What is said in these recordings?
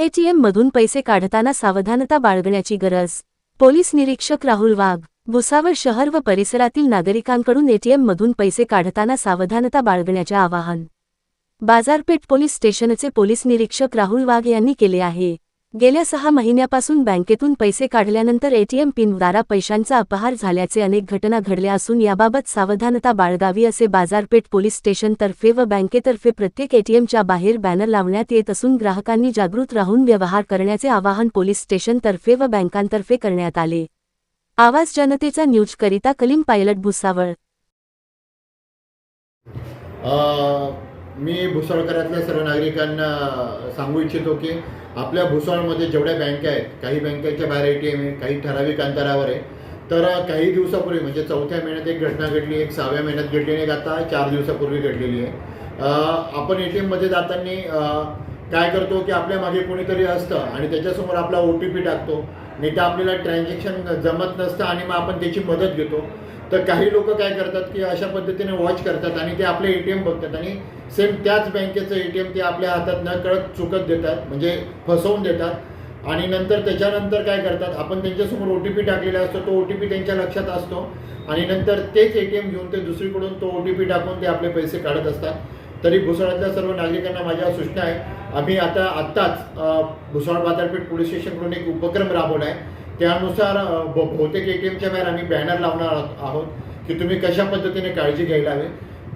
ATM मधून पैसे काढताना सावधानता बाळगण्याची गरज. पोलीस निरीक्षक राहुल वाघ भुसावळ शहर व परिसरातील नागरिकांकडून एटीएम मधून पैसे काढताना सावधानता बाळगण्याचे आवाहन. बाजारपेठ पोलीस स्टेशनचे पोलीस निरीक्षक राहुल वाघ यांनी केले आहे. गेल्या सहा महिन्यापासून बँकेतून पैसे काढल्यानंतर एटीएम पिनद्वारा पैशांचा अपहार झाल्याचे अनेक घटना घडल्या असून याबाबत सावधानता बाळगावी असे बाजारपेठ पोलीस स्टेशनतर्फे व बँकेतर्फे प्रत्येक एटीएमच्या बाहेर बॅनर लावण्यात येत असून ग्राहकांनी जागृत राहून व्यवहार करण्याचे आवाहन पोलीस स्टेशनतर्फे व बँकांतर्फे करण्यात आले. आवाज जनतेचा न्यूजकरिता कलीम पायलट भुसावळ. मी भुसावळकरातल्या सर्व नागरिकांना सांगू इच्छितो की आपल्या भुसाळमध्ये जेवढ्या बँका आहेत काही बँकेच्या बाहेर ए टी एम आहे काही ठराविक अंतरावर आहे तर काही दिवसापूर्वी म्हणजे चौथ्या महिन्यात एक घटना घडली एक सहाव्या महिन्यात घडली आणि एक आता चार दिवसापूर्वी घडलेली आहे. आपण ए टी एममध्ये जाताना काय करतो की आपल्या मागे कोणीतरी असतं आणि त्याच्यासमोर आपला ओ टी पी टाकतो. नाही तर आपल्याला ट्रान्झॅक्शन जमत नसतं आणि मग आपण त्याची मदत घेतो. तर काही लोक काय करतात की अशा पद्धतीने वॉच करतात आणि ते आपले ए टी एम बघतात आणि सेम त्याच बँकेचं ए टी एम ते आपल्या हातात न कळत चुकत देतात म्हणजे फसवून देतात. आणि नंतर त्याच्यानंतर काय करतात आपण त्यांच्यासमोर ओ टी पी टाकलेला असतो तो ओ टी पी त्यांच्या लक्षात असतो. आणि नंतर तेच ए टी एम घेऊन ते दुसरीकडून तो ओ टी पी टाकून ते आपले पैसे काढत असतात. तरी भुसावळातल्या सर्व नागरिकांना माझ्या सूचना आहे. आम्ही आता आत्ताच भुसावळ बाजारपेठ पोलीस स्टेशनकडून एक उपक्रम राबवला आहे. त्यानुसार बहुतेक ए टी एमच्या बाहेर आम्ही बॅनर लावणार आहोत- आहोत की तुम्ही कशा पद्धतीने काळजी घ्यायला हवी.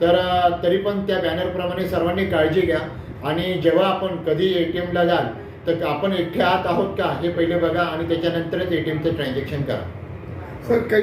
तर तरी पण त्या बॅनरप्रमाणे सर्वांनी काळजी घ्या. आणि जेव्हा आपण कधी ए टी एमला जाल तर आपण एकटे आत आहोत का हे पहिले बघा आणि त्याच्यानंतरच ए टी एमचं ट्रान्झॅक्शन करा. सर काही